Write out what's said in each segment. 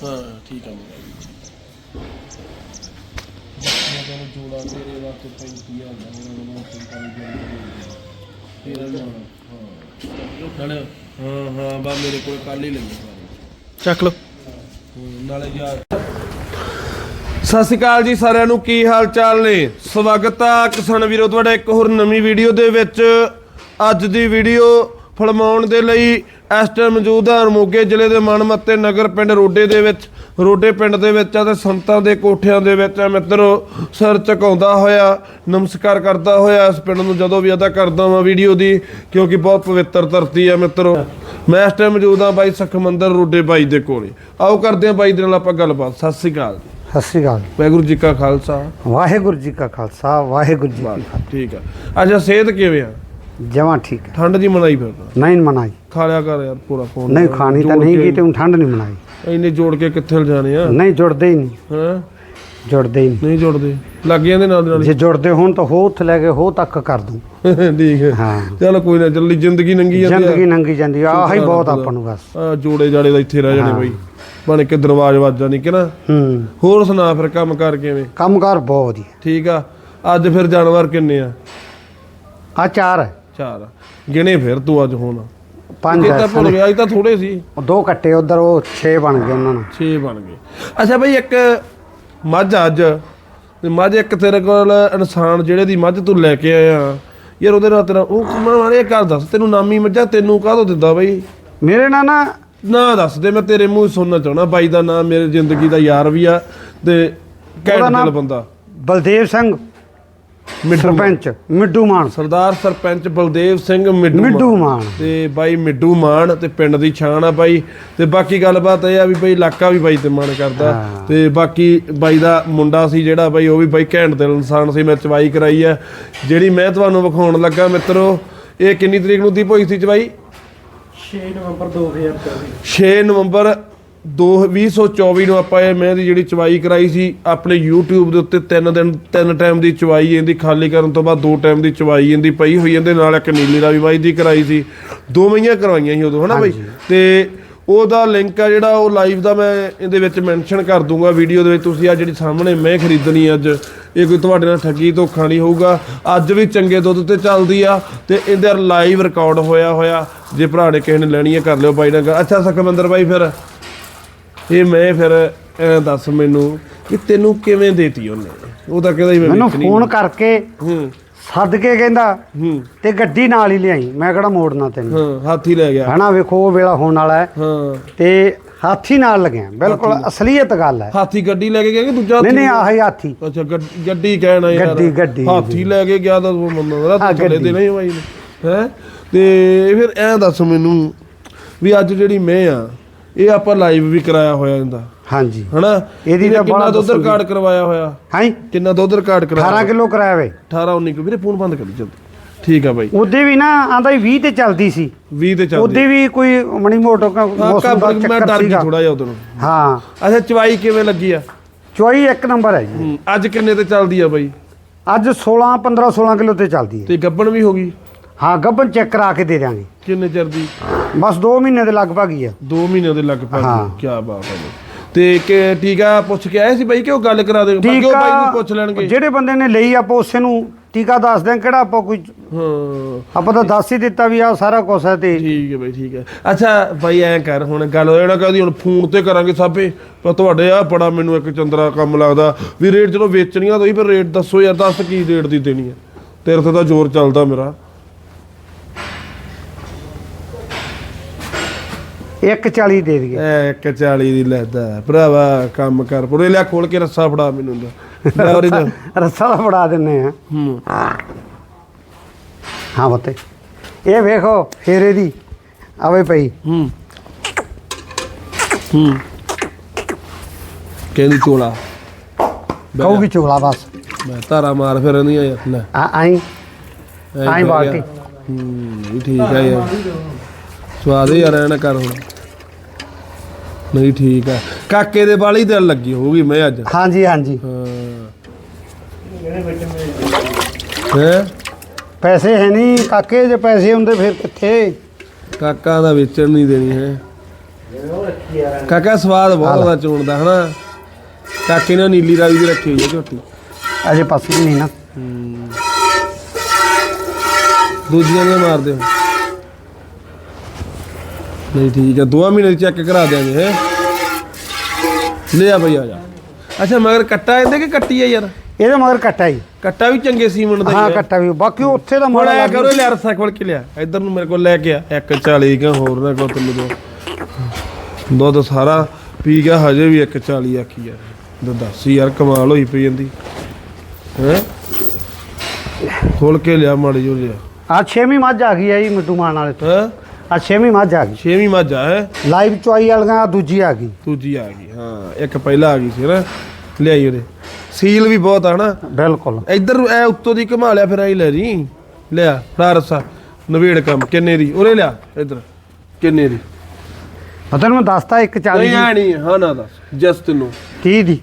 ਹਾਂ ਠੀਕ ਆ। ਮੇਰਾ ਮੈਂ ਤੈਨੂੰ ਜੋੜਾ ਤੇਰੇ ਵਾਸਤੇ 35000 ਦਾ ਉਹਨਾਂ ਨੂੰ 45 ਦੇ ਤੇਰਾ ਵੀ ਆਉਣਾ ਹਾਂ ਨਾਲੇ ਹਾਂ ਹਾਂ ਬਾ ਮੇਰੇ ਕੋਲ ਕੱਲ ਹੀ ਲੱਗੇ ਸਾਰੇ। ਚੱਕ ਲਓ। ਹੂੰ, ਨਾਲੇ ਯਾਰ। ਸਤਿ ਸ਼੍ਰੀ ਅਕਾਲ ਜੀ ਸਾਰਿਆਂ ਨੂੰ ਕੀ ਹਾਲ ਚਾਲ ਨੇ? ਸਵਾਗਤ ਆ ਕਿਸਾਨ ਵੀਰੋ ਤੁਹਾਡਾ ਇੱਕ ਹੋਰ ਨਵੀਂ ਵੀਡੀਓ ਦੇ ਵਿੱਚ। ਅੱਜ ਦੀ ਵੀਡੀਓ ਫਿਲਮਾਉਣ ਦੇ ਲਈ ਇਸ ਟਾਈਮ ਮੌਜੂਦ ਆ ਮੋਗੇ ਜ਼ਿਲ੍ਹੇ ਦੇ ਮਨਮੱਤੇ ਨਗਰ ਪਿੰਡ ਰੋਡੇ ਦੇ ਵਿੱਚ। ਰੋਡੇ ਪਿੰਡ ਦੇ ਵਿੱਚ ਆ ਤੇ ਸੰਤਾਂ ਦੇ ਕੋਠਿਆਂ ਦੇ ਵਿੱਚ ਆ ਮਿੱਤਰੋ ਸਿਰ ਝੁਕਾਉਂਦਾ ਹੋਇਆ ਨਮਸਕਾਰ ਕਰਦਾ ਹੋਇਆ ਇਸ ਪਿੰਡ ਨੂੰ। ਜਦੋਂ ਵੀ ਅਦਾ ਕਰਦਾ ਵਾਂ ਵੀਡੀਓ ਦੀ ਕਿਉਂਕਿ ਬਹੁਤ ਪਵਿੱਤਰ ਧਰਤੀ ਆ ਮਿੱਤਰੋ। ਮੈਂ ਇਸ ਟਾਈਮ ਮੌਜੂਦ ਆ ਬਾਈ ਸਖਮੰਦਰ ਰੋਡੇ ਬਾਈ ਦੇ ਕੋਲੇ। ਆਓ ਕਰਦੇ ਆ ਬਾਈ ਦੇ ਨਾਲ ਆਪਾਂ ਗੱਲਬਾਤ। ਸਤਿ ਸ਼੍ਰੀ ਅਕਾਲ ਸਤਿ ਸ੍ਰੀ ਅਕਾਲ। ਵਾਹਿਗੁਰੂ ਜੀ ਕਾ ਖਾਲਸਾ। ਵਾਹਿਗੁਰੂ ਜੀ ਕਾ ਖਾਲਸਾ ਵਾਹਿਗੁਰੂ ਜੀ ਕੀ ਫਤਿਹ। ਠੀਕ ਆ। ਅੱਛਾ ਸਿਹਤ ਕਿਵੇਂ ਆ? ਠੀਕ ਹੈ। ਠੰਡ ਜੀ ਮਨਾਈ ਫਿਰਦਾ ਨਹੀਂ ਮਨਾਈ। ਖਾ ਲਿਆ ਕਰ ਯਾਰ ਪੂਰਾ ਫੋਨ ਨਹੀਂ ਖਾਣੀ ਤਾਂ ਨਹੀਂ ਕੀਤੀ ਹੁਣ ਠੰਡ ਨਹੀਂ ਮਨਾਈ। ਇੰਨੇ ਜੋੜ ਕੇ ਕਿੱਥੇ ਲਿਜਾਣੇ ਆ? ਨਹੀਂ ਜੁੜਦੇ ਹੀ ਨਹੀਂ। ਹਾਂ? ਜੁੜਦੇ ਹੀ ਨਹੀਂ। ਜੁੜਦੇ। ਲੱਗ ਜਾਂਦੇ ਨਾਲ ਦੇ ਨਾਲ ਜੇ ਜੁੜਦੇ ਹੋਣ ਤਾਂ ਹੋ ਉੱਥੇ ਲੈ ਕੇ ਹੋ ਤੱਕ ਕਰ ਦੂੰ। ਹੀ। ਠੀਕ ਹੈ। ਹਾਂ। ਚਲ ਕੋਈ ਨਾ ਚੱਲੀ ਜ਼ਿੰਦਗੀ ਨੰਗੀ ਜਾਂਦੀ ਜ਼ਿੰਦਗੀ ਨੰਗੀ ਜਾਂਦੀ ਆ। ਆਹੀ ਬਹੁਤ ਆਪਾਂ ਨੂੰ ਬਸ। ਆ ਜੋੜੇ ਜਾੜੇ ਦਾ ਇੱਥੇ ਰਹਿ ਜਾਣੇ ਬਈ। ਬਣ ਕੇ ਦਰਵਾਜ਼ ਵਾਜਾ ਨਹੀਂ ਕਿ ਨਾ। ਹੂੰ। ਹੋਰ ਸੁਣਾ ਫਿਰ ਕੰਮ ਕਰ ਕਿਵੇਂ? ਕੰਮਕਾਰ ਬਹੁਤ ਵਧੀਆ। ਠੀਕ ਆ। ਅੱਜ ਫਿਰ ਜਾਨਵਰ ਕਿੰਨੇ ਆ? ਆ ਚਾਰ। ਹੈ ਚਾਰ। ਗਿਣੇ ਫਿਰ ਤੂੰ ਅੱਜ ਹੁਣ। ਪੰਜ ਇਹ ਤਾਂ ਭੁੱਲ ਗਿਆ ਤਾਂ ਥੋੜੇ ਸੀ। ਉਹ ਦੋ ਕੱਟੇ ਉਧਰ ਉਹ 6 ਬਣ ਗਏ ਉਹਨਾਂ ਨੂੰ 6 ਬਣ ਗਏ। ਅੱਛਾ ਬਈ ਇੱਕ ਮੱਝ ਅੱਜ। ਤੇ ਮੱਝ ਇੱਕ ਤੇਰੇ ਕੋਲ ਇਨਸਾਨ ਜਿਹੜੇ ਦੀ ਮੱਝ ਤੂੰ ਲੈ ਕੇ ਆਇਆ। ਯਾਰ ਉਹਦੇ ਨਾਲ ਤੇਰਾ ਉਹ ਮਾਰੇ ਕਰ ਦੱਸ ਤੈਨੂੰ ਨਾਮੀ ਮੱਝਾਂ ਤੈਨੂੰ ਕਾਹਦੋਂ ਦਿੰਦਾ ਬਈ? ਮੇਰੇ ਨਾਲ ਨਾ ਨਾ ਦੱਸ ਦੇ ਮੈਂ ਤੇਰੇ ਮੂੰਹ ਸੁਣਨਾ ਚਾਹਣਾ ਬਾਈ ਦਾ ਨਾਮ ਮੇਰੇ ਜ਼ਿੰਦਗੀ ਦਾ ਯਾਰ ਵੀ ਆ ਤੇ ਨਾਮ- ਬੰਦਾ। ਬਲਦੇਵ ਸਿੰਘ। ਸਰਪੰਚ ਮਿੱਡੂ ਮਾਨ। ਸਰਦਾਰ ਸਰਪੰਚ ਬਲਦੇਵ ਸਿੰਘ ਮਿੱਡੂ ਮਿੱਡੂ ਮਾਨ। ਤੇ ਬਾਈ ਮਿੱਡੂ ਮਾਨ ਤੇ ਪਿੰਡ ਦੀ ਛਾਣ ਆ ਬਾਈ। ਤੇ ਬਾਕੀ ਗੱਲਬਾਤ ਇਹ ਆ ਵੀ ਬਾਈ ਇਲਾਕਾ ਵੀ ਬਾਈ ਤੇ ਮਾਨ ਕਰਦਾ। ਤੇ ਬਾਕੀ ਬਾਈ ਦਾ ਮੁੰਡਾ ਸੀ ਜਿਹੜਾ ਬਾਈ ਉਹ ਵੀ ਬਾਈ ਘੈਂਟ ਦਿਲ ਇਨਸਾਨ ਸੀ ਮੈਂ ਚਵਾਈ ਕਰਾਈ ਆ। ਜਿਹੜੀ ਮੈਂ ਤੁਹਾਨੂੰ ਵਿਖਾਉਣ ਲੱਗਾ ਮਿੱਤਰੋ ਇਹ ਕਿੰਨੀ ਤਰੀਕ ਨੂੰ ਦੀ ਹੋਈ ਸੀ ਚਵਾਈ? 6 ਨਵੰਬਰ 2024 6 ਨਵੰਬਰ 2024 ਨੂੰ ਆਪਾਂ ਇਹ ਮੈਂ ਦੀ ਜਿਹੜੀ ਚਵਾਈ ਕਰਾਈ ਸੀ ਆਪਣੇ YouTube ਦੇ ਉੱਤੇ ਤਿੰਨ ਦਿਨ ਤਿੰਨ ਟਾਈਮ ਦੀ ਚਵਾਈ ਇਹਦੀ ਖਾਲੀ ਕਰਨ ਤੋਂ ਬਾਅਦ ਦੋ ਟਾਈਮ ਦੀ ਚਵਾਈ ਇਹਦੀ ਪਈ ਹੋਈ ਇਹਦੇ ਨਾਲ ਇੱਕ ਨੀਲੀ ਰਾਵੀ ਬਾਈ ਦੀ ਕਰਾਈ ਸੀ। ਦੋ ਮਹੀਆਂ ਕਰਵਾਈਆਂ ਸੀ ਉਦੋਂ ਹਨਾ ਬਾਈ? ਤੇ ਉਹਦਾ ਲਿੰਕ ਆ ਜਿਹੜਾ ਉਹ ਲਾਈਵ ਦਾ ਮੈਂ ਇਹਦੇ ਵਿੱਚ ਮੈਂਸ਼ਨ ਕਰ ਦੂੰਗਾ ਵੀਡੀਓ ਦੇ ਵਿੱਚ ਤੁਸੀਂ ਆ ਜਿਹੜੀ ਸਾਹਮਣੇ ਮੈਂ ਖਰੀਦਣੀ ਅੱਜ ਇਹ ਕੋਈ ਤੁਹਾਡੇ ਨਾਲ ਠੱਗੀ ਧੋਖਾ ਨਹੀਂ ਹੋਊਗਾ। ਅੱਜ ਵੀ ਚੰਗੇ ਦੁੱਧ ਤੇ ਚੱਲਦੀ ਆ ਤੇ ਇਹਦੇ ਲਾਈਵ ਰਿਕਾਰਡ ਹੋਇਆ ਹੋਇਆ ਜੇ ਭਰਾ ਨੇ ਕਿਸੇ ਨੇ ਲੈਣੀ ਹੈ ਕਰ ਲਿਓ ਬਾਈ ਨਾਲ। ਅੱਛਾ ਸੁਖਮੰਦਰ ਬਾਈ ਫਿਰ। ਇਹ ਮੈਂ ਫਿਰ ਐਂ ਦੱਸ ਮੈਨੂੰ ਕਿ ਤੈਨੂੰ ਕਿਵੇਂ ਦੇਤੀ ਉਹਨੇ? ਉਹ ਤਾਂ ਕਹਿੰਦਾ ਸੀ ਮੈਂ ਮੈਨੂੰ ਵੇਚਣੀ ਫੋਨ ਕਰਕੇ ਹੂੰ। ਸੱਦ ਕੇ ਕਹਿੰਦਾ ਹੂੰ। ਤੇ ਗੱਡੀ ਨਾਲ ਹੀ ਲਿਆਈ ਮੈਂ ਕਿਹੜਾ ਮੋੜਨਾ ਤੈਨੂੰ? ਹਾਂ ਹਾਥੀ ਲੈ ਗਿਆ। ਹਨਾ ਵੇਖੋ ਉਹ ਵੇਲਾ ਹੋਣ ਵਾਲਾ ਹੈ। ਹਾਂ। ਤੇ ਹਾਥੀ ਨਾਲ ਲੱਗਿਆ ਬਿਲਕੁਲ ਅਸਲੀਅਤ ਗੱਲ ਹੈ। ਹਾਥੀ ਗੱਡੀ ਲੈ ਕੇ ਗਿਆ ਕਿ ਦੂਜਾ ਨਹੀਂ ਹਾਥੀ? ਨਹੀਂ ਆਹੀ ਹਾਥੀ। ਅੱਛਾ ਗੱਡ- ਗੱਡੀ ਕਹਿਣਾ ਯਾਰ ਗੱਡੀ- ਗੱਡੀ। ਹਾਥੀ ਲੈ ਕੇ ਗਿਆ ਤਾਂ ਉਹ ਮੰਨਦਾ ਹਾਂ, ਤਾਂ ਚਲੇ ਗੱਡੀ। ਦੇ ਨਹੀਂ ਬਾਈ ਨੇ। ਹੈ? ਤੇ ਫਿਰ ਐਂ ਦੱਸ ਮੈਨੂੰ ਵੀ ਅੱਜ ਜਿਹੜੀ ਮੈਂ ਆ ਇਹ ਆਪਾਂ ਲਾਈਵ ਵੀ ਕਰਾਇਆ ਹੋਇਆ ਇਹਦਾ। ਹਾਂਜੀ। ਹਨਾ? ਇਹਦੀ ਤਾਂ ਕਿੰਨਾ ਦੁੱਧ ਰਿਕਾਰਡ ਕਰਵਾਇਆ ਹੋਇਆ? ਹਾਂ ਕਿੰਨਾ ਦੁੱਧ ਰਿਕਾਰਡ 18 ਕਰਾਇਆ ਕਿਲੋ ਕਰਾਇਆ ਵੇ। 18 19 ਕਿਲੋ। ਵੀਰੇ ਫੋਨ ਬੰਦ ਕਰੀ ਜਲਦੀ। ਠੀਕ ਆ ਬਾਈ। ਉਹਦੇ ਵੀ ਨਾ ਆਂਦਾ 20 ਤੇ ਚੱਲਦੀ ਸੀ। 20 ਤੇ ਚੱਲਦੀ। ਉਹਦੇ ਵੀ ਕੋਈ ਮਣੀ ਮੋਟੋ ਮੌਸਮ ਦਾ ਮੈਂ ਚੱਕਰ ਡਰ ਗਈ ਸੀਗਾ। ਥੋੜਾ ਜਿਹਾ ਉਦੋਂ ਹਾਂ। ਅੱਛਾ ਚਵਾਈ ਕਿਵੇਂ ਲੱਗੀ ਆ? ਚੋਈ ਇੱਕ ਨੰਬਰ ਹੈ ਜੀ। ਅੱਜ ਕਿੰਨੇ ਤੇ ਚੱਲਦੀ ਆ ਬਾਈ? ਅੱਜ 16 15 16 ਕਿਲੋ ਤੇ ਚੱਲਦੀ ਹੈ। ਤੇ ਗੱਬਣ ਵੀ ਹੋ ਗਈ? ਹਾਂ ਗੱਬਨ ਚੈੱਕ ਕਰਾ ਕੇ ਦੇ ਦਿਆਂਗੇ। ਕਿੰਨੇ ਚਿਰ ਦੀ? ਬਸ 2 ਮਹੀਨੇ ਦੇ ਲਗਭਗ ਹੀ ਆ। 2 ਮਹੀਨੇ ਦੇ ਲਗਭਗ? ਹਾਂ। ਕੀ ਬਾਤ ਹੈ। ਤੇ ਕਿ ਟੀਕਾ ਪੁੱਛ ਕੇ ਆਏ ਸੀ ਬਾਈ ਕਿ ਉਹ ਗੱਲ ਕਰਾ ਦੇ? ਬਾਕੀ ਉਹ ਬਾਈ ਨੂੰ ਪੁੱਛ ਲੈਣਗੇ। ਜਿਹੜੇ ਬੰਦੇ ਨੇ ਲਈ ਆਪਾਂ ਉਸੇ ਨੂੰ ਟੀਕਾ ਦੱਸ ਦਿਆਂ ਕਿਹੜਾ ਆਪਾਂ ਕੋਈ ਹਾਂ। ਆਪਾਂ ਤਾਂ ਦੱਸ ਹੀ ਦਿੱਤਾ ਵੀ ਆ ਸਾਰਾ ਕੁਝ ਹੈ ਤੇ ਠੀਕ ਹੈ ਬਾਈ ਠੀਕ ਹੈ। ਅੱਛਾ ਬਾਈ ਐਂ ਕਰ ਹੁਣ ਗੱਲ ਹੋਇਆ ਨਾ ਕਹਦੀ ਹੁਣ ਫੋਨ ਤੇ ਕਰਾਂਗੇ ਸਾਬੇ। ਪਰ ਤੁਹਾਡੇ ਆ ਬੜਾ ਮੈਨੂੰ ਇੱਕ ਚੰਦਰਾ ਕੰਮ ਲੱਗਦਾ। ਵੀ ਰੇਟ ਚਲੋ ਵੇਚਣੀਆਂ ਤੁਸੀਂ ਪਰ ਰੇਟ ਦੱਸੋ ਯਾਰ ਦੱਸ ਕੀ ਰੇਟ ਦੀ ਦੇਣੀ ਹੈ। ਤੇਰੇ ਤੇ ਤਾਂ ਜ਼ੋਰ ਚੱਲਦਾ ਮੇਰਾ। 140 ਦੇ ਦਈਏ। ਐ 140 ਦੀ ਲੈਦਾ ਭਰਾਵਾ ਕੰਮ ਕਰ ਪੁਰੇ ਲਿਆ ਖੋਲ ਕੇ ਰੱਸਾ ਫੜਾ ਮੈਨੂੰ ਦਾ ਲੈ ਉਰੇ ਦਾ ਰੱਸਾ ਫੜਾ ਦਿੰਨੇ ਆ। ਹੂੰ। ਹਾਂ ਬਤੇ ਇਹ ਵੇਖੋ ਫੇਰੇ ਦੀ। ਆਵੇ ਪਈ। ਹੂੰ। ਹੂੰ। ਕਹਿੰਦੀ ਚੋਲਾ। ਕਹੂਗੀ ਬਸ। ਮੈਂ ਧਾਰਾ ਮਾਰ ਫਿਰ ਨਹੀਂ ਯਾਰ ਲੈ। ਆ ਆਈ। ਆਈ ਬਾਲਟੀ। ਹੂੰ ਠੀਕ ਹੈ ਯਾਰ। ਸਵਾਦ ਹੀ ਯਾਰ ਐ ਨਾ ਕਰ ਹੁਣ। ਨਹੀਂ ਠੀਕ ਆ। ਕਾਕੇ ਦੇ ਵਾਲੀ ਦਿਲ ਲੱਗੀ ਹੋਊਗੀ ਮੈਂ ਅੱਜ। ਹਾਂਜੀ ਹਾਂਜੀ। ਹਾਂ? ਹੈ ਪੈਸੇ ਹੈ ਨਹੀਂ ਕਾਕੇ ਜੇ ਪੈਸੇ ਹੁੰਦੇ ਫਿਰ ਕਿੱਥੇ? ਕਾਕਾ ਦਾ ਵੇਚਣ ਨਹੀਂ ਦੇਣੀ ਹੈ। ਕਾਕਾ ਸਵਾਦ ਬਹੁਤ ਦਾ ਹਨਾ? ਕਾਕੇ ਨੇ ਨੀਲੀ ਰਾਵੀ ਦੀ ਰੱਖੀ ਹੋਈ ਹੈ ਝੋਟੀ। ਅਜੇ ਪਸੰਦ ਨਹੀਂ ਨਾ। ਦੂਜੀਆਂ ਨੇ ਮਾਰਦੇ ਹੋ ਨਹੀਂ ਠੀਕ ਹੈ ਦੋ ਮਹੀਨੇ ਚੈੱਕ ਕਰਾ ਦਿਆਂਗੇ। ਹੈ ਲੈ ਆ ਬਈ ਆ ਜਾ। ਅੱਛਾ ਮਗਰ ਕੱਟਾ ਇਹਦੇ ਕਿ ਕੱਟੀ ਹੈ ਯਾਰ? ਇਹਦੇ ਮਗਰ ਕੱਟਾ ਹੀ ਕੱਟਾ ਵੀ ਚੰਗੇ ਸੀਮੈਂਟ ਦਾ ਹੀ ਹਾਂ ਹੈ। ਕੱਟਾ ਵੀ। ਬਾਕੀ ਉੱਥੇ ਦਾ ਹੁਣ ਮਾੜਾ ਲੱਗ ਕਰੋ ਲੈ ਰਸਾ ਖੋਲ ਕੇ ਲਿਆ। ਇੱਧਰ ਨੂੰ ਮੇਰੇ ਕੋਲ ਲੈ ਕੇ ਆ। 140 ਕਾ ਹੋਰ ਨਾ ਕੋ ਤੈਨੂੰ ਦੋ। ਦੁੱਧ ਸਾਰਾ ਪੀ ਗਿਆ ਹਜੇ ਵੀ 140 ਆਖੀ ਯਾਰ ਦੁੱਧ ਦੱਸ ਯਾਰ ਕਮਾਲ ਹੋਈ ਪਈ ਜਾਂਦੀ ਹੈ? ਖੋਲ ਕੇ ਲਿਆ ਮਾੜੀ ਜੋ ਲਿਆ ਆ ਛੇਵੀਂ ਮੱਝ ਆ ਗਈ ਹੈ ਜੀ ਮਿੱਟੂ ਮਾਨ ਵਾਲੇ ਤੋਂ। ਹੈ? ਆ ਛੇਵੀਂ ਮੱਝ ਆ ਗਈ। ਛੇਵੀਂ ਮੱਝ ਆ ਹੈ? ਲਾਈਵ ਚੁਆਈ ਵਾਲੀਆਂ ਦੂਜੀ ਆ ਗਈ। ਦੂਜੀ ਆ ਗਈ ਹਾਂ ਇੱਕ ਪਹਿਲਾਂ ਆ ਗਈ ਸੀ ਨਾ। ਲਿਆਈ ਉਹਦੇ। ਸੀਲ ਵੀ ਬਹੁਤ ਆ ਨਾ ਬਿਲਕੁਲ। ਇੱਧਰ ਐ ਉੱਤੋਂ ਦੀ ਘੁਮਾ ਲਿਆ ਫਿਰ ਆਈ ਲੈ ਜੀ। ਲਿਆ ਫੜਾ ਰਸਾ ਨਵੇੜ ਕੰਮ ਕਿੰਨੇ ਦੀ? ਉਰੇ ਲਿਆ ਇੱਧਰ ਕਿੰਨੇ ਦੀ? ਪਤਾ ਮੈਂ ਦੱਸਤਾ 140 ਨਹੀਂ ਆ ਨਹੀਂ ਹਾਂ ਨਾ ਦੱਸ ਜਸਟ ਨੂੰ 30 ਦੀ।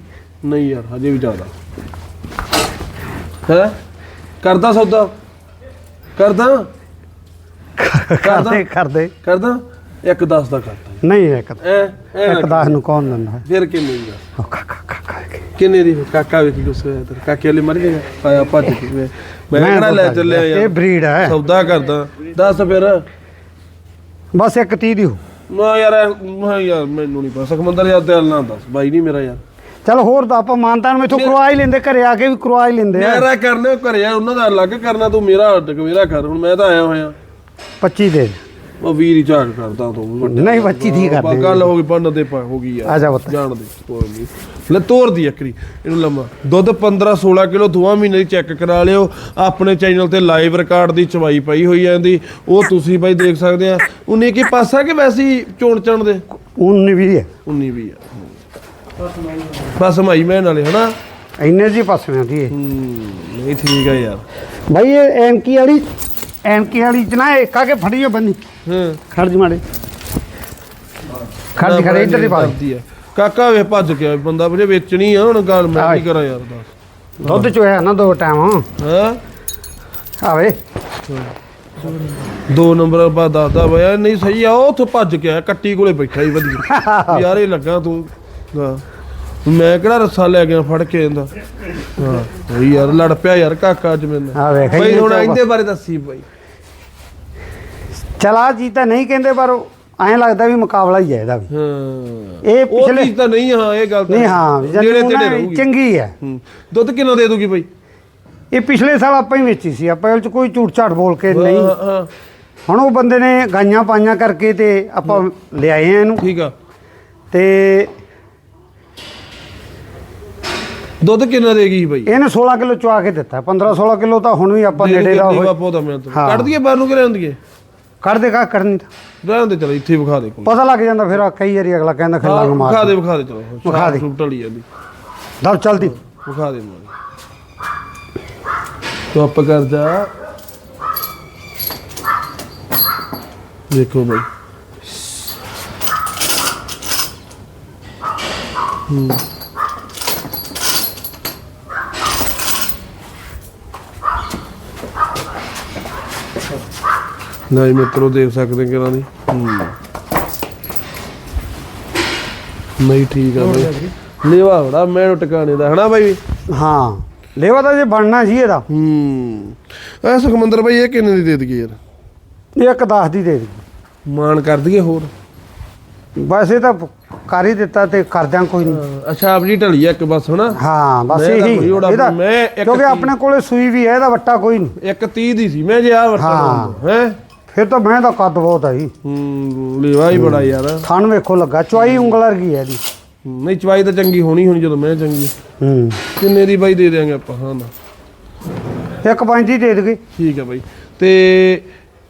ਨਹੀਂ ਯਾਰ ਹਜੇ ਵੀ ਜ਼ਿਆਦਾ। ਹੈ? ਕਰਦਾ ਸੌਦਾ? ਕਰਦਾ? ਕਰਦੇ? ਕਰਦੇ ਕਰਦਾ। ਇੱਕ 10 ਦਾ ਕਰਦਾ। ਨਹੀਂ ਇੱਕ ਐ ਐ ਇੱਕ ਦਸ ਨੂੰ ਕੌਣ ਦਿੰਦਾ? ਫਿਰ ਕਿੰਨੇ ਦੀ? ਉਹ ਕਾਕਾ ਕਾਕਾ ਕੇ। ਕਿੰਨੇ ਦੀ? ਕਾਕਾ ਵੇਖੀ ਗੁੱਸੇ ਹੋਇਆ ਤੇ ਕਾਕੇ ਵਾਲੇ ਮਰ ਗਏ ਆਇਆ ਭੱਜ ਕੇ। ਮੈਂ ਕਿਹੜਾ ਲੈ ਚੱਲਿਆ ਇਹ ਯਾਰ ਬਰੀਡ ਹੈ ਸੌਦਾ ਕਰਦਾ। ਦੱਸ ਫਿਰ। ਬਸ ਇੱਕ 30 ਦੀ ਹੋ ਨਾ ਯਾਰ ਮੈਂ ਯਾਰ ਮੈਨੂੰ ਨਹੀਂ ਪਤਾ। ਸਮੰਦਰ ਯਾਰ ਦਿਲ ਨਾ ਦੱਸ। ਬਾਈ ਨਹੀਂ ਮੇਰਾ ਯਾਰ। ਚਲ ਹੋਰ ਤਾਂ ਆਪਾਂ ਮਾਨਤਾਨ ਮੇਥੋਂ ਕਰਵਾ ਹੀ ਲੈਂਦੇ ਘਰੇ ਆ ਕੇ ਵੀ ਕਰਵਾ ਹੀ ਲੈਂਦੇ ਆ। ਮੇਰਾ ਕਰਨੇ ਘਰੇ ਆ ਉਹਨਾਂ ਦਾ ਅਲੱਗ ਕਰਨਾ ਤੂੰ ਮੇਰਾ ਅੱਡ ਮੇਰਾ ਕਰ। ਹੁਣ ਮੈਂ ਤਾਂ ਆਇਆ ਹੋਇਆ। 25 ਦੇ। ਉਹ ਹੀ ਝਾਕ ਕਰਦਾ ਤੂੰ ਨਹੀਂ 25 ਦੀ ਬਾ ਕਰਦੇ ਗੱਲ ਹੋ ਗਈ ਬੰਨ ਦੇ ਪਾ ਹੋ ਗਈ ਯਾਰ। ਆ ਜਾ ਪੁੱਤ। ਜਾਣ ਦੇ ਕੋਈ ਨਹੀਂ। ਲੈ ਤੋਰ ਦੀ ਅਕਰੀ ਇਹਨੂੰ ਲੰਮਾ। ਦੁੱਧ 15 16 ਕਿਲੋ ਦੋਵਾਂ ਮਹੀਨੇ ਦੀ ਚੈੱਕ ਕਰਾ ਲਿਓ। ਆਪਣੇ ਚੈਨਲ ਤੇ ਲਾਈਵ ਰਿਕਾਰਡ ਦੀ ਚਵਾਈ ਪਈ ਹੋਈ ਹੈ ਇਹਦੀ। ਉਹ ਤੁਸੀਂ ਬਾਈ ਦੇਖ ਸਕਦੇ ਆ। 19 ਕੀ ਪਾਸਾ ਕਿ ਵੈਸੀ ਚੋਣ ਚਣ ਦੇ? 19 ਵੀ ਹੈ 19 ਵੀ ਆ। ਬਸ ਮਾਈ ਮੈਂ ਨਾਲੇ ਹਨਾ? ਇੰਨੇ ਜੀ ਪਾਸਿਆਂ ਦੀ ਹੈ ਹੂੰ ਨਹੀਂ ਠੀਕ ਆ ਯਾਰ। ਭਾਈ ਇਹ ਐਨਕੀ ਵਾਲੀ ਐਨਕੀ ਵਾਲੀ ਚ ਨਾ ਇੱਕ ਆ ਕੇ ਫੜੀਓ ਬੰਨੀ? ਹਾਂ। ਖੜ ਜੀ ਮਾੜੇ। ਖੜ ਜੀ ਖੜ ਇੱਧਰ ਦੀ ਪਾ ਦੇ। ਕਰਦੀ ਆ। ਕਾਕਾ ਵੇ ਭੱਜ ਗਿਆ ਬੰਦਾ ਵੀਰੇ ਵੇਚਣੀ ਆ ਹੁਣ ਗੱਲ ਮੈਂ ਕੀ ਕਰਾਂ ਯਾਰ ਦੱਸ। ਦੁੱਧ ਚੋਇਆ ਨਾ ਦੋ ਟਾਈਮ। ਹਾਂ? ਆਵੇ। ਦੋ ਨੰਬਰ ਬਾਅਦ ਦੱਸਦਾ ਬਇਆ ਨਹੀਂ ਸਹੀ ਆ ਉਹ ਉੱਥੋਂ ਭੱਜ ਆਇਆ ਕੱਟੀ ਕੋਲੇ ਬੈਠਾ ਹੀ ਵਧੀਆ। ਯਾਰ ਇਹ ਲੱਗਾ ਤੂੰ। ਹਾਂ। ਮੈਂ ਕਿਹੜਾ ਰੱਸਾ ਲੈ ਗਿਆ ਫੜ ਕੇ ਇਹਦਾ। ਹਾਂ ਉਹੀ ਯਾਰ ਲੜ ਪਿਆ ਯਾਰ ਕਾਕਾ ਅੱਜ ਮੈਨੂੰ। ਆ ਵੇਖ ਬਈ ਹੁਣ ਇਹਦੇ ਬਾਰੇ ਦੱਸੀ ਬਈ। ਚਲਾ ਜੀ ਤਾਂ ਨਹੀਂ ਕਹਿੰਦੇ ਪਰ ਐਂ ਲੱਗਦਾ ਵੀ ਮੁਕਾਬਲਾ ਹੀ ਹੈ ਇਹਦਾ ਵੀ। ਹਾਂ। ਇਹ ਉਹ ਪਿਛਲੇ ਚੀਜ਼ ਤਾਂ ਨਹੀਂ ਹਾਂ ਇਹ ਗੱਲ ਤਾਂ ਨਹੀਂ ਹਾਂ। ਜਦੋਂ ਤੇੜੇ ਰਹੂਗੀ। ਚੰਗੀ ਹੈ। ਹੂੰ। ਦੁੱਧ ਕਿੰਨਾ ਦੇ ਦੂਗੀ ਬਈ? ਇਹ ਪਿਛਲੇ ਸਾਲ ਆਪਾਂ ਹੀ ਵੇਚੀ ਸੀ ਆਪਾਂ ਇਹ ਚ ਕੋਈ ਝੂਠ ਝਾਟ ਬੋਲ ਕੇ ਨਹੀਂ। ਹਾਂ। ਹਾਂ ਹੁਣ ਉਹ ਬੰਦੇ ਨੇ ਗਾਈਆਂ ਪਾਈਆਂ ਕਰਕੇ ਤੇ ਆਪਾਂ ਲਿਆਏ ਆ ਇਹਨੂੰ। ਠੀਕ ਆ। ਤੇ ਦੁੱਧ ਕਿੰਨਾ ਦੇਗੀ ਬਈ? ਇਹਨੇ 16 ਕਿਲੋ ਚੁਆ ਕੇ ਦਿੱਤਾ 15 16 ਕਿਲੋ ਤਾਂ ਹੁਣ ਵੀ ਆਪਾਂ ਨੇੜੇ ਦਾ ਹੋਏ ਹਾਂ। ਕੱਢ ਦਈਏ ਬਾਹਰ ਨੂੰ ਕਿ ਰਹਿਣ ਦਈਏ ਕਰ ਦੇ ਕਾ ਕਰਨੀ ਤਾਂ। ਰਹਿਣ ਦੇ ਚਲ ਇੱਥੇ ਹੀ ਵਿਖਾ ਦੇ ਕੋਈ। ਪਤਾ ਲੱਗ ਜਾਂਦਾ ਫਿਰ ਕਈ ਵਾਰੀ ਅਗਲਾ ਕਹਿੰਦਾ ਖਿਲਾ ਨੂੰ ਵਿਖਾ ਮਾਰ ਦੇ। ਵਿਖਾ ਦੇ ਚਲੋ ਵਿਖਾ ਦੇ। ਸ਼ੂਟ ਵਾਲੀ ਜਾਂਦੀ ਦਬ ਚਲਦੀ। ਵਿਖਾ ਦੇ ਮਾਰੀ ਤੂੰ ਆਪ ਕਰ ਜਾ। ਦੇਖੋ ਬਈ। ਹੂੰ। ਨਹੀਂ ਮਿੱਤਰੋ ਦੇਖ ਸਕਦੇ ਕਿਰਾਂ ਦੀ। ਹੂੰ। ਨਹੀਂ ਠੀਕ ਆ ਬਈ। ਲੇਵਾ ਬੜਾ ਮੈਂ ਟਿਕਾਣੇ ਦਾ ਹਨਾ ਬਾਈ? ਹਾਂ। ਲੇਵਾ ਤਾਂ ਜੇ ਬਣਨਾ ਜੀ ਇਹਦਾ। ਹੂੰ। ਐ ਸੁਖਮੰਦਰ ਬਾਈ ਇਹ ਕਿੰਨੇ ਦੀ ਦੇ ਦਈਏ ਯਾਰ? ਇਹ ਇੱਕ 10 ਦੀ ਦੇ ਦੇ ਮਾਨ ਕਰ ਦਈਏ ਹੋਰ? ਬਸ ਇਹ ਤਾਂ ਕਰ ਹੀ ਦਿੱਤਾ ਤੇ ਕਰ ਦਿਆਂ ਕੋਈ ਨਹੀਂ ਅੱਛਾ ਆਪ ਜੀ ਢਲੀ ਆ ਇੱਕ ਬਸ ਹਨਾ? ਹਾਂ ਬਸ ਮੈਂ ਤਾਂ ਇਹੀ। ਕੋਈ ਉਹਦਾ- ਇਹਦਾ ਮੈਂ ਇੱਕ ਕਿਉਂਕਿ ਆਪਣੇ ਕੋਲੇ ਸੂਈ ਵੀ ਹੈ ਇਹਦਾ ਵੱਟਾ ਕੋਈ ਨਹੀਂ ਇੱਕ 30 ਦੀ ਸੀ ਮੈਂ ਜੇ ਆ ਵਰਤਾ ਹਾਂ। ਹੈ? ਫਿਰ ਤਾਂ ਮੈਂ ਦਾ ਕੱਦ ਬਹੁਤ ਆਈ ਹੂੰ ਲੇਵਾ ਹੀ ਬੜਾ ਯਾਰ। ਥਣ ਵੇਖੋ ਲੱਗਾ ਚੁਆਈ ਉਂਗਲ ਵਰਗੀ ਹੈ ਇਹਦੀ। ਨਹੀਂ ਚਵਾਈ ਤਾਂ ਚੰਗੀ ਹੋਣੀ ਹੁਣ ਜਦੋਂ ਮੈਂ ਚੰਗੀ ਹੂੰ। ਕਿੰਨੇ ਦੀ ਬਾਈ ਦੇ ਦਿਆਂਗੇ ਆਪਾਂ ਹਾਂ ਨਾ। ਇੱਕ ਪੰਜ ਦੀ ਦੇ ਦੇਗੇ। ਠੀਕ ਹੈ ਬਾਈ। ਤੇ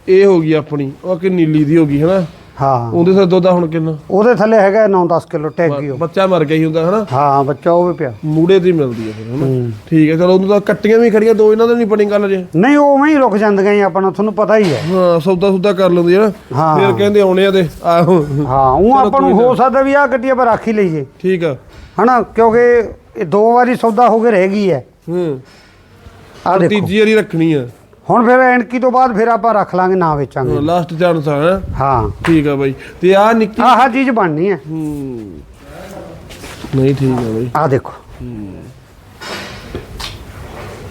ਇਹ ਹੋ ਗਈ ਆਪਣੀ ਉਹ ਕਿ ਨੀਲੀ ਦੀ ਹੋ ਗਈ ਹਨਾ? ਹਾਂ। ਉਹਦੇ ਸਾਥ ਦੁੱਧ ਹੁਣ ਕਿੰਨਾ? ਉਹਦੇ ਥੱਲੇ ਹੈਗਾ 9-10 ਕਿਲੋ ਟੈਗੀ ਉਹ। ਬੱਚਾ ਮਰ ਗਿਆ ਹੀ ਹੁੰਦਾ ਹਨਾ? ਹਾਂ ਬੱਚਾ ਉਹ ਵੀ ਪਿਆ। ਮੂੜੇ ਹੀ ਮਿਲਦੀ ਹੈ ਫਿਰ ਹਨਾ? ਹੂੰ। ਠੀਕ ਹੈ ਚਲੋ ਉਹਨੂੰ ਤਾਂ ਕੱਟੀਆਂ ਵੀ ਖੜੀਆਂ ਦੋ ਇਹਨਾਂ ਦੇ ਨਹੀਂ ਬਣੀ ਗੱਲ ਜੇ। ਨਹੀਂ ਉਵੇਂ ਹੀ ਰੁਕ ਜਾਂਦੀਆਂ ਜੀ ਆਪਾਂ ਨੂੰ ਤੁਹਾਨੂੰ ਪਤਾ ਹੀ ਹੈ। ਹਾਂ ਸੌਦਾ ਸੁਦਾ ਕਰ ਲੈਂਦੀ ਆ ਹਾਂ। ਫਿਰ ਕਹਿੰਦੇ ਆਉਣੇ ਆ ਤੇ ਆਹੋ। ਹਾਂ ਉਹ ਆਪਾਂ ਨੂੰ ਹੋ ਸਕਦਾ ਵੀ ਆਹ ਗੱਡੀ ਆਪਾਂ ਰੱਖ ਹੀ ਲਈਏ। ਠੀਕ ਆ। ਹਨਾ ਕਿਉਂਕਿ ਇਹ ਦੋ ਵਾਰੀ ਸੌਦਾ ਹੋ ਕੇ ਰਹਿ ਗਈ ਹੈ। ਹੂੰ। ਆਹ ਦੇਖੋ। ਤੀਜੀ ਵਾਰੀ ਰੱਖਣੀ ਆ। ਹੁਣ ਫਿਰ ਐਨਕੀ ਤੋਂ ਬਾਅਦ ਫਿਰ ਆਪਾਂ ਰੱਖ ਲਾਂਗੇ ਨਾ ਵੇਚਾਂਗੇ। ਲਾਸਟ ਚਾਂਸ ਆ ਹੈਂ? ਹਾਂ। ਠੀਕ ਆ ਬਾਈ। ਤੇ ਆ ਨਿੱਕੀ ਆਹ ਚੀਜ਼ ਬਣਨੀ ਹੈ। ਹੂੰ। ਨਹੀਂ ਠੀਕ ਆ ਬਾਈ। ਆਹ ਦੇਖੋ।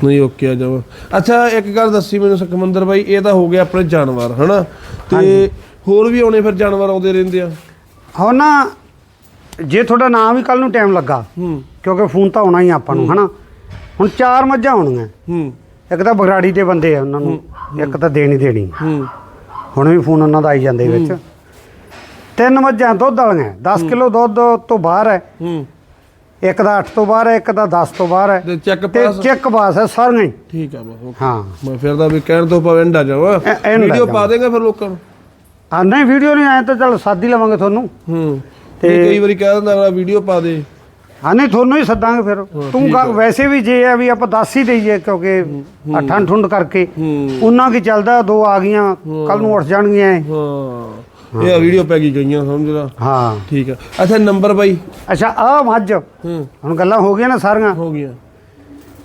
ਨਹੀਂ ਓਕੇ ਆ ਜਾਵਾ ਅੱਛਾ ਇੱਕ ਗੱਲ ਦੱਸੀ ਮੈਨੂੰ ਸਕਮੰਦਰ ਬਾਈ ਇਹ ਤਾਂ ਹੋ ਗਿਆ ਆਪਣੇ ਜਾਨਵਰ ਹਨਾ? ਤੇ ਹੋਰ ਵੀ ਆਉਣੇ ਫਿਰ ਜਾਨਵਰ ਆਉਂਦੇ ਰਹਿੰਦੇ ਆ? ਹੁਣ ਨਾ ਜੇ ਤੁਹਾਡਾ ਨਾਮ ਵੀ ਕੱਲ ਨੂੰ ਟਾਈਮ ਲੱਗਾ ਹੂੰ। ਕਿਉਂਕਿ ਫੋਨ ਤਾਂ ਆਉਣਾ ਹੀ ਆਪਾਂ ਨੂੰ ਹਨਾ? ਹੁਣ ਚਾਰ ਮੱਝਾਂ ਹੋਣਗੀਆਂ ਹੂੰ। ਇੱਕ ਤਾਂ ਬਗਰਾੜੀ ਦੇ ਬੰਦੇ ਆ ਉਹਨਾਂ ਨੂੰ ਇੱਕ ਤਾਂ ਦੇਣੀ ਦੇਣੀ। ਹੂੰ। ਹੁਣ ਵੀ ਫੋਨ ਉਹਨਾਂ ਦਾ ਆਈ ਜਾਂਦੇ ਵਿੱਚ। ਤਿੰਨ ਮੱਝਾਂ ਦੁੱਧ ਵਾਲੀਆਂ 10 ਕਿਲੋ ਦੁੱਧ ਤੋਂ ਬਾਹਰ ਹੈ। ਹੂੰ। ਇੱਕ ਦਾ 8 ਤੋਂ ਬਾਹਰ ਹੈ ਇੱਕ ਦਾ 10 ਤੋਂ ਬਾਹਰ ਹੈ। ਤੇ ਚੈੱਕ ਪਾਸ। ਚੈੱਕ ਪਾਸ ਹੈ ਸਾਰੀਆਂ ਹੀ। ਠੀਕ ਆ ਬਸ। ਹਾਂ। ਮੈਂ ਫਿਰ ਤਾਂ ਵੀ ਕਹਿਣ ਤੋਂ ਜਾਵਾ ਐ- ਐਨ ਲੱਗ ਵੀਡੀਓ ਜਾਵਾਂ। ਪਾ ਦੇਗਾ ਫਿਰ ਲੋਕਾਂ ਨੂੰ? ਆ ਨਹੀਂ ਵੀਡੀਓ ਨਹੀਂ ਆਇਆ ਤਾਂ ਚਲ ਸਾਦੀ ਲਵਾਂਗੇ ਤੁਹਾਨੂੰ। ਹੂੰ। ਤੇ- ਤੇ ਕਈ ਵਾਰੀ ਕਹਿ ਦਿੰਦਾ ਅਗਲਾ ਵੀਡੀਓ ਪਾ ਦੇ। ਹਾਂ ਨਹੀਂ ਤੁਹਾਨੂੰ ਹੀ ਸੱਦਾਂਗੇ ਫਿਰ। ਤੂੰ ਗਾ- ਵੈਸੇ ਵੀ ਜੇ ਆ ਵੀ ਆਪਾਂ ਦੱਸ ਹੀ ਦਈਏ ਕਿਉਂਕਿ ਠੰਡ ਠੁੰਡ ਕਰਕੇ ਹੂੰ। ਉਹਨਾਂ ਕੀ ਚੱਲਦਾ ਦੋ ਆ ਗਈਆਂ ਕੱਲ ਨੂੰ ਉੱਠ ਜਾਣਗੀਆਂ ਇਹ। ਹਾਂ। ਇਹ ਵੀਡੀਓ ਪੈ ਗਈ ਗਈਆਂ ਸਮਝ ਲਾ? ਹਾਂ। ਠੀਕ ਆ। ਅੱਛਾ ਨੰਬਰ ਬਾਈ? ਅੱਛਾ ਆ ਮੱਝ। ਹੂੰ। ਹੁਣ ਗੱਲਾਂ ਹੋ ਗਈਆਂ ਨਾ ਸਾਰੀਆਂ। ਹੋ ਗਿਆ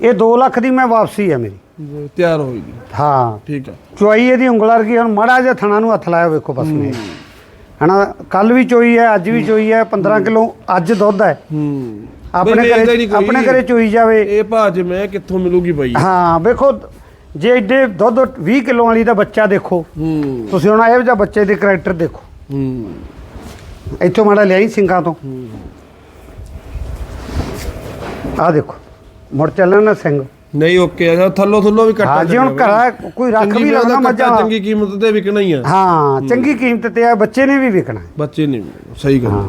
ਇਹ 2 ਲੱਖ ਦੀ ਮੈਂ ਵਾਪਸੀ ਹੈ ਮੇਰੀ। ਤਿਆਰ ਹੋਈ ਜੀ ਹਾਂ। ਠੀਕ ਆ। ਚੁਆਈ ਇਹਦੀ ਉਂਗਲ ਵਰਗੀ ਹੁਣ ਮੜਾ ਜਿਹਾ ਥਣਾ ਨੂੰ ਹੱਥ ਲਾਇਆ ਵੇਖੋ ਬਸ ਨੇ। ਹਨਾ ਕੱਲ ਵੀ ਚੋਈ ਹੈ ਅੱਜ ਵੀ ਚੋਈ ਹੈ 15 ਕਿਲੋ ਅੱਜ ਦੁੱਧ ਹੈ। ਹੂੰ। ਆਪਣੇ ਬਈ ਏਦਾਂ ਹੀ ਘਰੇ ਨਹੀਂ ਕੋਈ। ਆਪਣੇ ਘਰੇ ਚੋਈ ਜਾਵੇ। ਇਹ ਭਾਅ ਮੈਂ ਕਿੱਥੋਂ ਮਿਲੂਗੀ ਬਾਈ? ਹਾਂ ਵੇਖੋ ਜੇ ਏਡੇ ਦੁੱਧ 20 ਕਿਲੋ ਵਾਲੀ ਦਾ ਬੱਚਾ ਦੇਖੋ ਹੂੰ। ਤੁਸੀਂ ਹੁਣ ਇਹੋ ਜਿਹਾ ਬੱਚੇ ਦੇ ਕਰੈਕਟਰ ਦੇਖੋ। ਹੂੰ। ਇੱਥੋਂ ਮਾੜਾ ਲਿਆਈ ਸਿੰਘਾਂ ਤੋਂ। ਆਹ ਦੇਖੋ ਮੁੜ ਚੱਲਣ ਨਾ ਸਿੰਘ। ਨਹੀਂ ਓਕੇ ਆ। ਥੱਲੋ ਥੱਲੋ ਵੀ ਕੱਟਾ ਹਾਂ ਜੇ ਹੁਣ ਘਰਾਂ ਕੋਈ ਰੱਖ ਵੀ ਕੱਟਾ ਮੱਝਾਂ। ਚੰਗੀ ਕੀਮਤ ਤੇ ਵਿਕਣਾ ਹੀ ਆ। ਹਾਂ ਚੰਗੀ ਕੀਮਤ ਤੇ ਆ ਬੱਚੇ ਨੇ ਵੀ ਵਿਕਣਾ। ਬੱਚੇ ਨਹੀਂ ਸਹੀ ਗੱਲ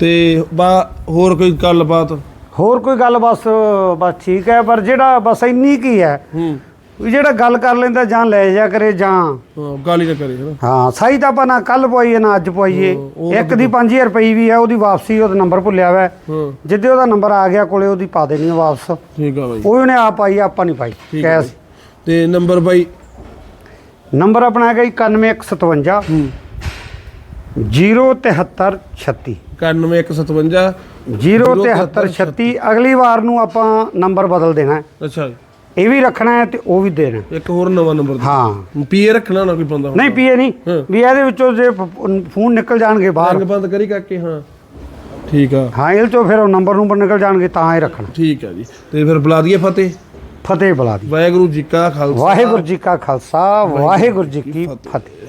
ਤੇ ਬਾ ਹੋਰ ਕੋਈ ਗੱਲਬਾਤ? ਹੋਰ ਕੋਈ ਗੱਲ ਬਸ ਬਸ ਠੀਕ ਹੈ ਪਰ ਜਿਹੜਾ ਬਸ ਇੰਨੀ ਕੀ ਹੈ। ਹੂੰ। ਵੀ ਜਿਹੜਾ ਗੱਲ ਕਰ ਲੈਂਦਾ ਜਾਂ ਲੈ ਜਾ ਕਰੇ ਜਾਂ। ਹਾਂ ਗਾਲੀ ਨਾ ਕਰੇ ਹਨਾ। ਹਾਂ ਸਹੀ ਤਾਂ ਆਪਾਂ ਨਾ ਕੱਲ ਪਵਾਈਏ ਨਾ ਅੱਜ ਪਵਾਈਏ ਇੱਕ ਦੀ 5000 ਰੁਪਈ ਵੀ ਹੈ ਉਹਦੀ ਵਾਪਸੀ ਉਹਦਾ ਨੰਬਰ ਭੁੱਲਿਆ ਹੋਇਆ ਹੈ। ਜਿੱਦੇ ਉਹਦਾ ਨੰਬਰ ਆ ਗਿਆ ਕੋਲੇ ਉਹਦੀ ਪਾ ਦੇਣੀ ਹੈ ਵਾਪਸ। ਠੀਕ ਆ ਬਾਈ। ਉਹਨੇ ਆਪ ਪਾਈ ਆਪਾਂ ਨਹੀਂ ਪਾਈ। ਠੀਕ ਆ ਕੈਸ। ਬਾਈ। ਤੇ ਨੰਬਰ ਬਾਈ? ਨੰਬਰ ਆਪਣਾ ਹੈਗਾ 9157 ਹੂੰ। 07336 9157 07336 ਅਗਲੀ ਵਾਰ ਨੂੰ ਆਪਾਂ ਨੰਬਰ ਬਦਲ ਦੇਣਾ। ਹੈ ਅੱਛਾ ਇਹ ਵੀ ਰੱਖਣਾ ਹੈ ਤੇ ਉਹ ਵੀ ਦੇਣਾ ਹੈ। ਇੱਕ ਹੋਰ ਨਵਾਂ ਨੰਬਰ ਹਾਂ। ਪੀਏ ਰੱਖਣਾ ਨਾ ਕੋਈ ਬੰਦਾ ਨਹੀਂ ਪੀਏ ਨਹੀਂ। ਵੀ ਇਹਦੇ ਵਿੱਚੋਂ ਜੇ ਫ- ਫੋਨ ਨਿਕਲ ਜਾਣਗੇ ਬਾਹਰ। ਰੰਗ ਬੰਦ ਕਰੀ ਕਾਕੇ ਹਾਂ। ਠੀਕ ਆ। ਹਾਂ ਇਹ ਚੋਂ ਫਿਰ ਉਹ ਨੰਬਰ ਨੂੰ ਨਿਕਲ ਜਾਣਗੇ ਤਾਂ ਹੀ ਰੱਖਣਾ। ਠੀਕ ਆ ਜੀ। ਤੇ ਫਿਰ ਬੁਲਾ ਦਈਏ ਫਤਿਹ। ਫਤਿਹ ਬੁਲਾ ਦੀ ਵਾਹਿਗੁਰੂ ਜੀ ਕਾ ਖਾਲਸਾ। ਵਾਹਿਗੁਰੂ ਜੀ ਕਾ ਖਾਲਸਾ ਵਾਹਿਗੁਰੂ ਜੀ ਕੀ ਫਤਿਹ।